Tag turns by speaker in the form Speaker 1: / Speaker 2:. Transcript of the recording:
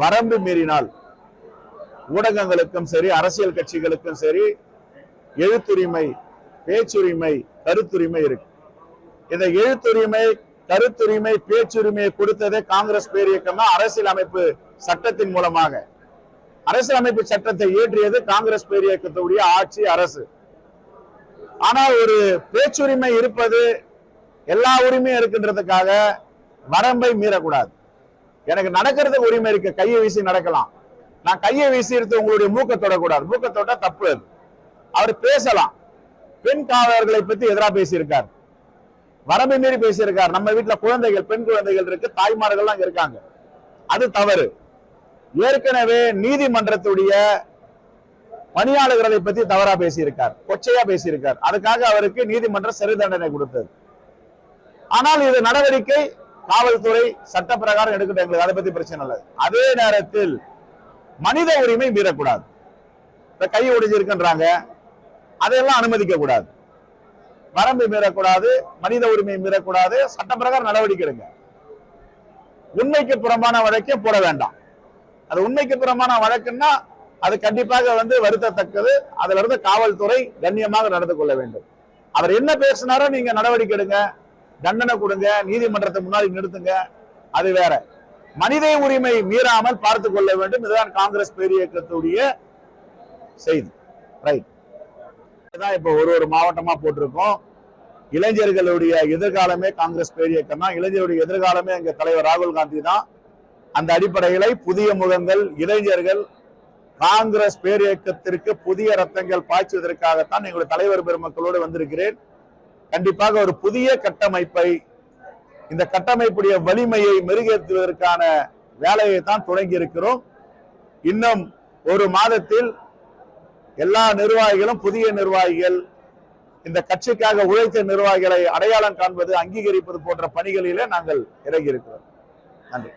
Speaker 1: வரம்பு மீறினால் ஊடகங்களுக்கும் சரி அரசியல் கட்சிகளுக்கும் சரி எழுத்துரிமை பேச்சுரிமை கருத்துரிமை இருக்கு. இந்த எழுத்துரிமை கருத்துரிமை பேச்சுரிமையை கொடுத்ததே காங்கிரஸ் பேரியக்கம் தான் அரசியல் அமைப்பு சட்டத்தின் மூலமாக. அரசியலமைப்பு சட்டத்தை இயற்றியது காங்கிரஸ் பேரியக்கத்துடைய ஆட்சி அரசு. ஆனால் ஒரு பேச்சுரிமை இருப்பது எல்லா உரிமையும் இருக்குன்றதுக்காக வரம்பை மீறக்கூடாது. எனக்கு நடக்கிறதுக்கு உரிமை இருக்கு. கையை வீசி நடக்கலாம். நான் கையை வீசி எடுத்து உங்களுடைய மூக்க தொடக்கூடாது. மூக்க தொட்டா தப்பு அது. அவர் பேசலாம். பெண் காவலர்களை பத்தி எதிராக பேசியிருக்கார். வரம்பு மீறி பேசியிருக்கார். நம்ம வீட்டுல குழந்தைகள் பெண் குழந்தைகள் இருக்கு. தாய்மார்கள்லாம் எல்லாம் இருக்காங்க. அது தவறு. ஏற்கனவே நீதிமன்றத்துடைய பணியாளர்களை பத்தி தவறா பேசியிருக்கார். கொச்சையா பேசியிருக்கார். அதுக்காக அவருக்கு நீதிமன்றம் சிறை தண்டனை கொடுத்தது. ஆனால் இது நடவடிக்கை காவல்துறை சட்ட பிரகாரம் எடுக்கட்டும் எங்களுக்கு அதை பத்தி பிரச்சனை இல்லை. அதே நேரத்தில் மனித உரிமை மீறக்கூடாது. இந்த கை ஒடிஞ்சிருக்குன்றாங்க. அதையெல்லாம் அனுமதிக்க கூடாது வரம்பு மீறக்கூடாது மனித உரிமை மீறக்கூடாது சட்ட பிரகாரம் நடவடிக்கை எடுங்க. உண்மைக்கு புறம்பான வழக்கே போட வேண்டாம். அது உண்மைக்கு புறம்பான வழக்குன்னா அது கண்டிப்பாக வந்து வருத்தத்தக்கது. அதுல இருந்து காவல்துறை கண்ணியமாக நடந்து கொள்ள வேண்டும். அவர் என்ன பேசினாரோ நீங்க நடவடிக்கை எடுங்க. தண்டனை கொடுங்க நீதிமன்றத்தை முன்னாடி நிறுத்துங்க. அது வேற. மனித உரிமை மீறாமல் பார்த்து கொள்ள வேண்டும். இதுதான் காங்கிரஸ் பேரியக்கத்துடைய செய்தி. ரைட் இதான் இப்ப ஒரு ஒரு மாவட்டமா போட்டிருக்கோம். இளைஞர்களுடைய எதிர்காலமே காங்கிரஸ் பேரியக்கம் தான். இளைஞருடைய எதிர்காலமே எங்க தலைவர் ராகுல் காந்தி தான். அந்த அடிப்படையில புதிய முகங்கள் இளைஞர்கள் காங்கிரஸ் பேரியக்கத்திற்கு புதிய ரத்தங்கள் பாய்ச்சுவதற்காகத்தான் எங்களுடைய தலைவர் பெருமக்களோடு வந்திருக்கிறேன். கண்டிப்பாக ஒரு புதிய கட்டமைப்பை இந்த கட்டமைப்புடைய வலிமையை மெருகேற்றுவதற்கான வேலையை தான் தொடங்கி இருக்கிறோம். இன்னும் ஒரு மாதத்தில் எல்லா நிர்வாகிகளும் புதிய நிர்வாகிகள் இந்த கட்சிக்காக உழைத்த நிர்வாகிகளை அடையாளம் காண்பது அங்கீகரிப்பது போன்ற பணிகளிலே நாங்கள் இறங்கி இருக்கிறோம் நன்றி.